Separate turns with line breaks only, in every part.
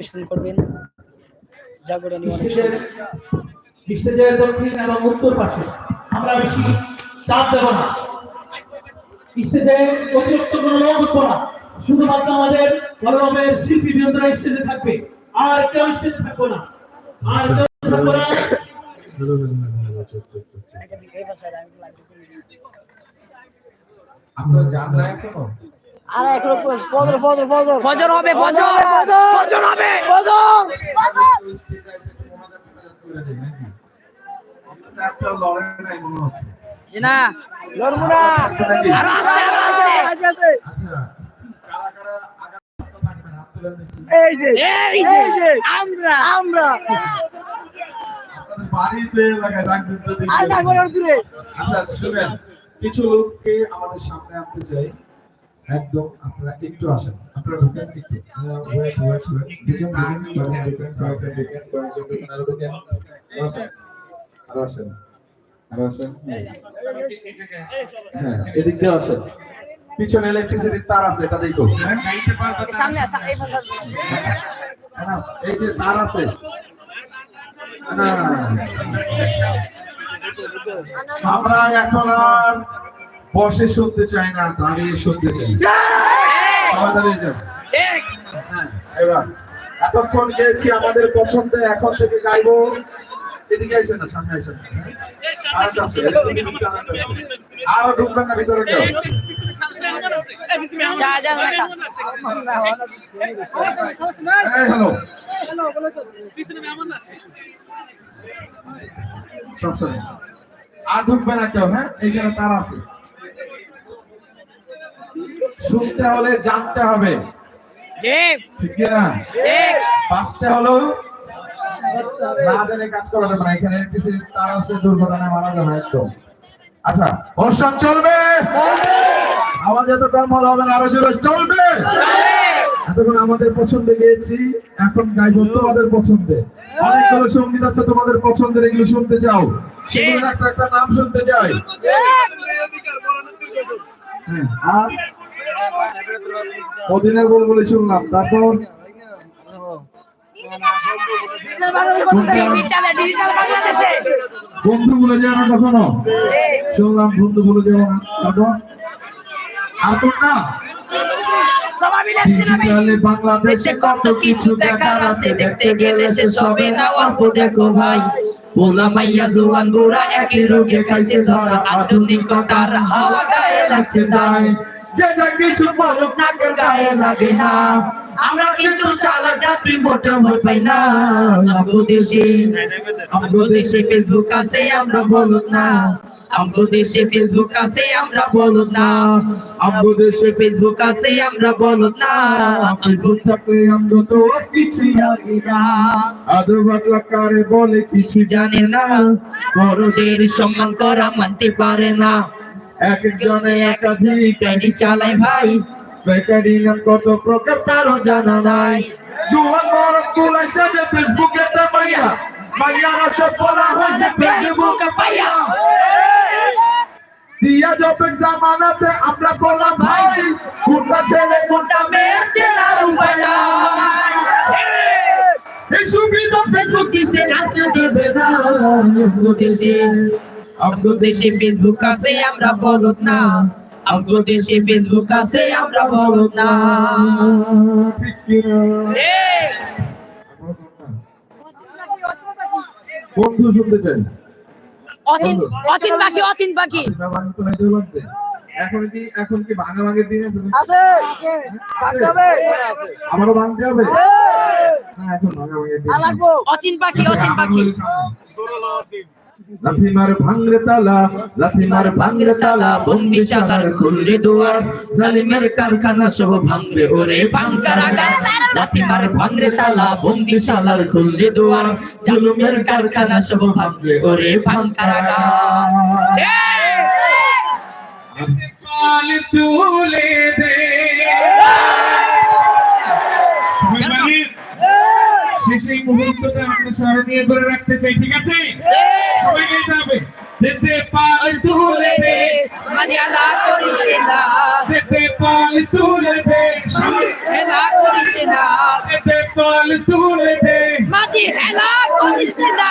পরিবেশন করবেন। জাগরণী অনেক সুন্দর।
দক্ষিণ এবং উত্তর পাশে আমরা বেশি চাপ দেব না। স্টেজে অতিরিক্ত কোনো লোক উঠবো না। শুধুমাত্র আমাদের গৌরবের শিল্পী বৃন্দরা স্টেজে থাকবে। আর কেউ স্টেজে থাকব না। আর কেউ থাকব না।
আপনারা জান না এখনও?
আর এক লোক ফজর ফজর ফজর। ফজর হবে ফজর। ফজর হবে ফজর।
একটা লড়াই নাই হচ্ছে
জি না লড়বো না। আরও আছে আরও আছে
আচ্ছা কারা কারা আগামী সপ্তাহ থাকবেন হাত তুলে
এই যে এই যে। আমরা। আমরা।
বাড়িতে এলাকায় ডাকবেন তো
আর না দূরে।
আচ্ছা শুনেন কিছু লোককে আমাদের সামনে আনতে চাই। একদম আপনারা একটু আসেন আপনারা ঢুকেন একটু ওয়েট ওয়েট ওয়েট ঢুকেন ঢুকেন ঢুকেন ঢুকেন কয়েকজন ঢুকেন কয়েকজন ঢুকেন আরও ঢুকেন আরও আসেন আরও আসেন আরও আসেন হ্যাঁ এদিক দিয়ে আসেন পিছনে ইলেকট্রিসিটির তার আছে এটা দেখো হ্যাঁ
সামনে এই
না, এই যে তার আছে। আমরা এখন আর বসে শুনতে চাই না দাঁড়িয়ে শুনতে দাঁড়িয়ে যান। হ্যাঁ, এবার এতক্ষণ গেছি আমাদের পছন্দে এখন থেকে গাইবো। এদিকে আসেন না সামনে আরেকটা আছে। আরও ঢুকবেন না ভিতরে কেউ হ্যালো। আর ঢুকবে না কেউ হ্যাঁ? এইখানে তার আছে। শুনতে হলে জানতে হবে।
ঠিক
না বাঁচতে হলো না জেনে কাজ করা যাবে না। এখানে তার আছে দুর্ঘটনায় মারা যাবে একদম। আচ্ছা অনুষ্ঠান চলবে। আওয়াজ এত কম হলে হবে না আরও জোরে চলবে। এতক্ষণ আমাদের পছন্দে গিয়েছি এখন গাইবো তোমাদের পছন্দে। অনেকগুলো সংগীত আছে তোমাদের পছন্দের এগুলো শুনতে চাও। সেগুলোর একটা একটা নাম শুনতে চাই। হ্যাঁ, আর মদিনের বলগুলি শুনলাম। তারপর? বন্ধু বলে না কখনো শুনলাম বন্ধু বলে না তারপর? আর বাংলাদেশে কত কিছু দেখার আছে দেখতে গেলে সে সবে দেখো ভাই। পোলা মাইয়া, জোয়ান, বুড়া একই রোগে খাইছে ধরা। আধুনিকতার হাওয়া গায়ে লাগছে তাই। কিছু বলুক নাকের গায়ে লাগে না। আমরা কিন্তু চালাক জাতি পাই না। আমগো দেশে ফেসবুক আছে, আমরা বলুক না। ফেসবুক আছে, আমরা বলুক না। ফেসবুক আছে, আমরা বলুক না। ফেসবুক আমরা তো কিছুই জানি না। আদর বাটলা কারে বলে, কিছু জানে না। বড়দের সম্মান করা মানতে পারে না। এক একজনে একাধিক আইডি চালায় ভাই। ফেকারি নাম কত প্রকার তারও জানা নাই। জুয়ান মরক তুলাই সাজে ফেসবুকে তে মাইয়া মাইয়ারা সব বলা হয়েছে ফেসবুকে পাইয়া। দিয়া জব জামানাতে আমরা বললাম ভাই কোনটা ছেলে কোনটা মেয়ে চেনার উপায়। এই সুবিধা ফেসবুক দিছে আজকে দেবে না আমগো দেশে আমগো দেশে ফেসবুক আছে আমরা বলত না। আমগো দেশে ফেসবুক আছে আমরা বলত না। ঠিক কি না বন্ধু শুনতে চাই।
অচিন অচিন পাখি অচিন পাখি।
এখন কি এখন কি ভাঙা ভাঙের দিন আছে?
আছে।
আমারও ভাঙতে হবে? না এখন ভাঙা ভাঙের দিন
অচিন পাখি অচিন পাখি।
লাথি মার ভাঙরে তালা লাথি মার ভাঙরে তালা বন্দিশালার খুলরে দুয়ার জালিমের কারখানা সব ভাঙরে ওরে ভাঙকারাগা লাথি মার ভাঙরে তালা বন্দিশালার খুলরে দুয়ার জালিমের কারখানা সব ভাঙরে ওরে ভাঙকারাগা
কাল তুলে দে শেষ এই মুহূর্তটা আমরা স্মরণীয় করে রাখতে চাই ঠিক আছে? সবাই গাইতে হবে।
যেতে পাল তুলে দে।
মাঝে হেলা করিস না
যেতে পাল তুলে দে।
হেলা করিস না
যেতে পাল তুলে দে।
মাঝে হেলা করিস না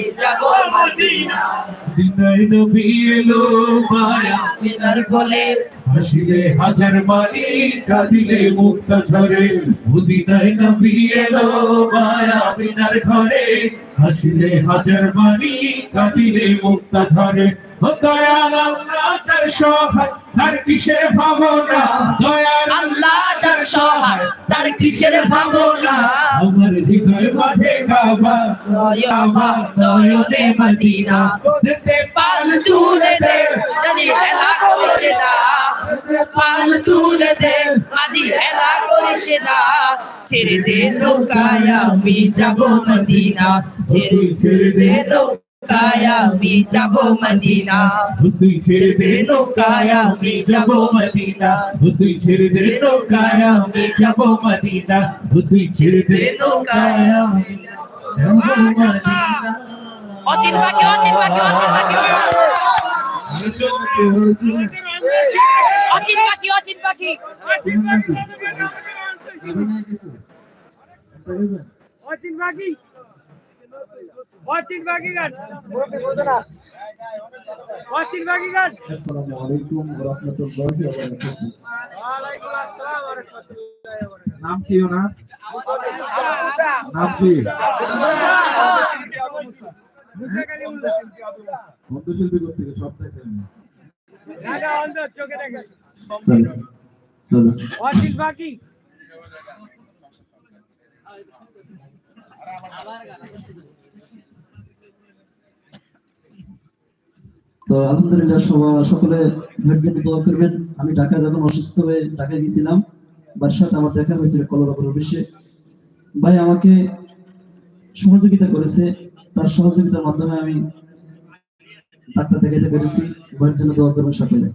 হাসিলে হাজার মারি কাঁদিলে মুক্তা ঝরে। এলো মায়া বিনার ঘরে। হাসিলে হাজার মারি কাঁদিলে মুক্তা ঝরে। দয়াল আল্লাহ তার সহায় তার কিসের ভাবনা? দয়াল
আল্লাহ তার সহায় তার কিসের ভাবনা?
আমার হৃদয় মাঝে গাবা
নয়মা নয়নে মদিনা।
দিতে
পাল তুলে দে যদি হেলা করিস না পাল তুলে দে আজি হেলা করিস না ছেড়ে দে নৌকায় আমি যাব মদিনা। ছেড়ে ছেড়ে দে নৌকায় আমি যাব মদিনা।
তুই ছেড়ে দে
নৌকায় আমি যাব মদিনা।
তুই ছেড়ে দে নৌকায় আমি যাব মদিনা। তুই ছেড়ে দে
নৌকায় আমি
যাব মদিনা।
অচিন পাখি অচিন পাখি অচিন পাখি অচিন পাখি। অচিন
Baki gan. Watching Baki gan.
আসসালামু আলাইকুম ওয়া রাহমাতুল্লাহি ওয়া বারাকাতুহু
Waalaikum assalam warahmatullahi wabarakatuh.
নাম কি ওনার নাম কি
Musa Kali Musa.
বন্ধুশিল্পী করতে সব দেখেন
Onda চোখে দেখে।
চলো চলো
Watching Baki.
তো আলহামদুলিল্লাহ সবাই সকলে জন্য দোয়া করবেন। আমি ঢাকা যখন অসুস্থ হয়ে ঢাকায় গেছিলাম। বাড়ির সাথে আমার দেখা হয়েছিল কলরাপুর অফিসে। ভাই আমাকে সহযোগিতা করেছে। তার সহযোগিতার মাধ্যমে আমি ডাক্তার দেখাইতে পেরেছি। ভাইয়ের জন্য দোয়া করবেন সকলে।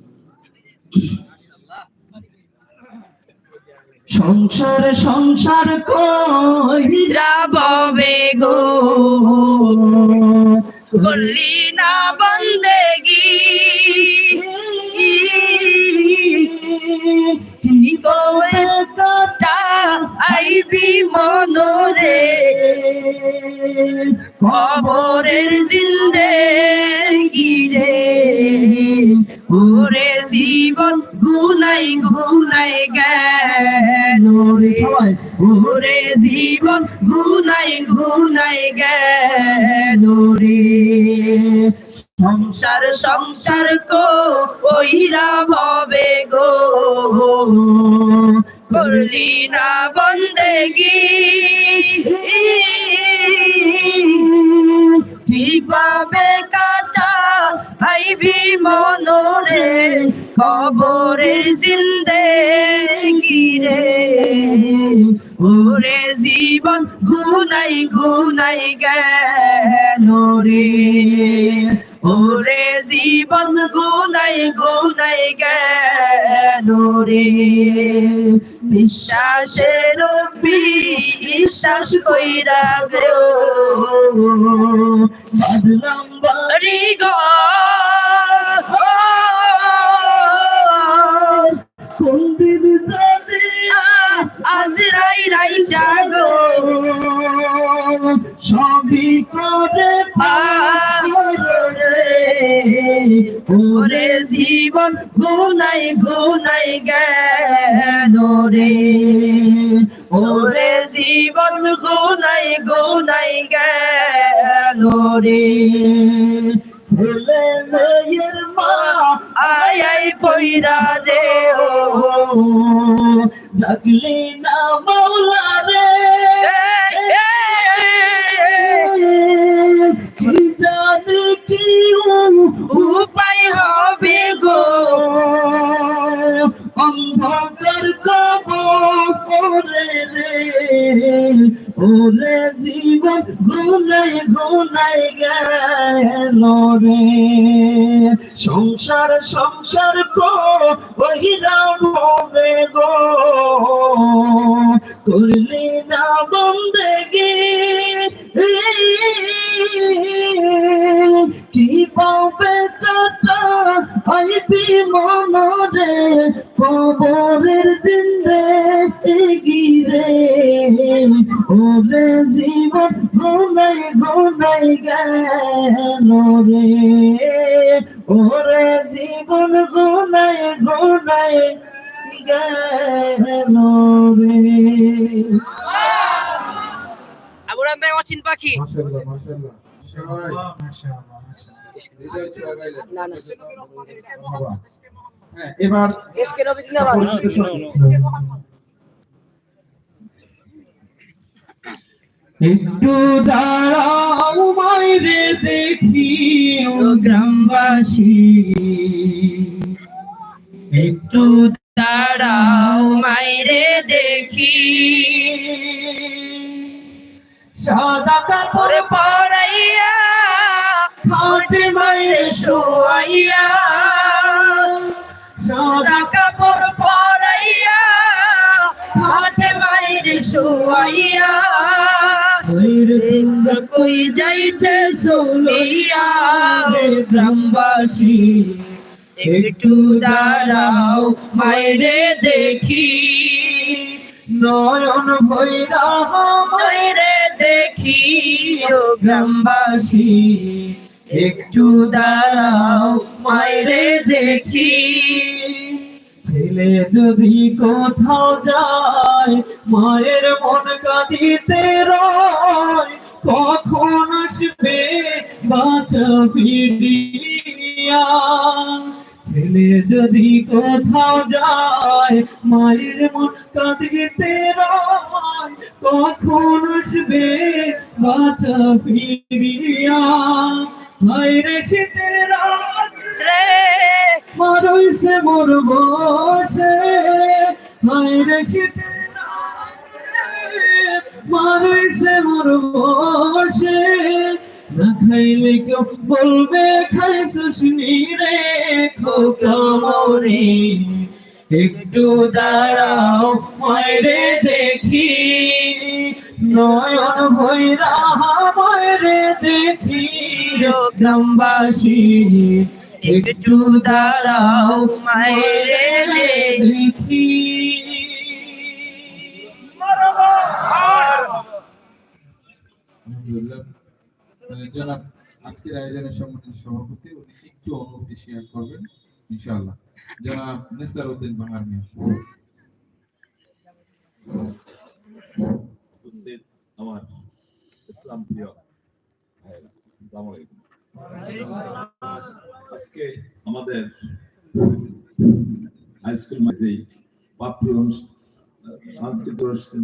সংসার সংসার কইরা
ববে গো? করলি না বন্দেগি আইবি মনরে? খবরের জিন্দেগি রে ওরে জীবন গুনাই গুনাই গেল রে ওরে জীবন গুনাই গুনাই গেল সংসার সংসার কো ওইরা ভবে গো। করলি না বন্দেগি। ঠিকভাবে কাটা আইবি মনরে, খবরের জিন্দে রে। ওরে জীবন গুনাই গুনাই গেল রে। ওরে জীবন গুনাই গুনাই গেল বিশ্বাসের বিশ্বাস কইরা গো বদনাম বাড়ি গো
কোন দিন যাবে
আজরাই গো
সবই করে
পারে ওরে জীবন গুনাই গুনাই গেল রে। ওরে জীবন গুনাই গুনাই গেল রে। পইরা রে ও
না মাওলা রে ওহিরা হবে গো রে ওরে জীবন গুনাই গুনাই গেল রে
ভাই অচিন পাখি।
মাশাআল্লাহ মাশাআল্লাহ সবাই হৃদয় ছোঁয়া গাইলেন।
না না
বাবা। হ্যাঁ এবার
এসকে রবি জিন্দাবাদ
পরিচিত সংগীত।
একটু দাঁড়াও মাইরে দেখি ও গ্রামবাসী। একটু দাঁড়াও মাইরে দেখি। সাদা কাপড় পরাইয়া হাটে মাইরে শোয়াইয়া। সাদা কাপড় পরাইয়া হাটে মাইরে শোয়াইয়া। কই যাইতে সোলিয়া রে গ্রামবাসী, একটু দাঁড়াও মাইরে দেখি। নয়ন ভৈরা মাইরে দেখি ও গ্রামবাসী, একটু দাঁড়াও মাইরে দেখি। ছেলে যদি কোথাও যায় মায়ের মন কাঁদিতে রয়, কখন আসবে বাঁচা ফিরিয়া? ছেলে যদি কোথাও যায় মায়ের মন কাঁদিতে রয়, কখন আসবে বাঁচা ফিরিয়া? মায়ের শীতের রাত্রে মারইছে মোর বসে। মায়ের শীতের মারইছে মোর খাইলে কেউ বলবে খাইছ শুনি রে খোকা মরে। একটু দাঁড়াও, মায়েরে দেখি। নয়ন ভৈরা মায়েরে দেখি। গ্রামবাসী একটু দাঁড়াও মায়েরে দেখি
জনাব আজকের আয়োজনের সম্মানিত সভাপতি উনি একটু অনুভূতি শেয়ার করবেন ইনশাআল্লাহ। জনাব নেসার উদ্দিন বাহার মিয়া
উপস্থিত আমার ইসলাম প্রিয় আসসালামু আলাইকুম। আজকে আমাদের হাই স্কুল মাঝেই পাঠ্য অনুষ্ঠান সাংস্কৃতিক অনুষ্ঠান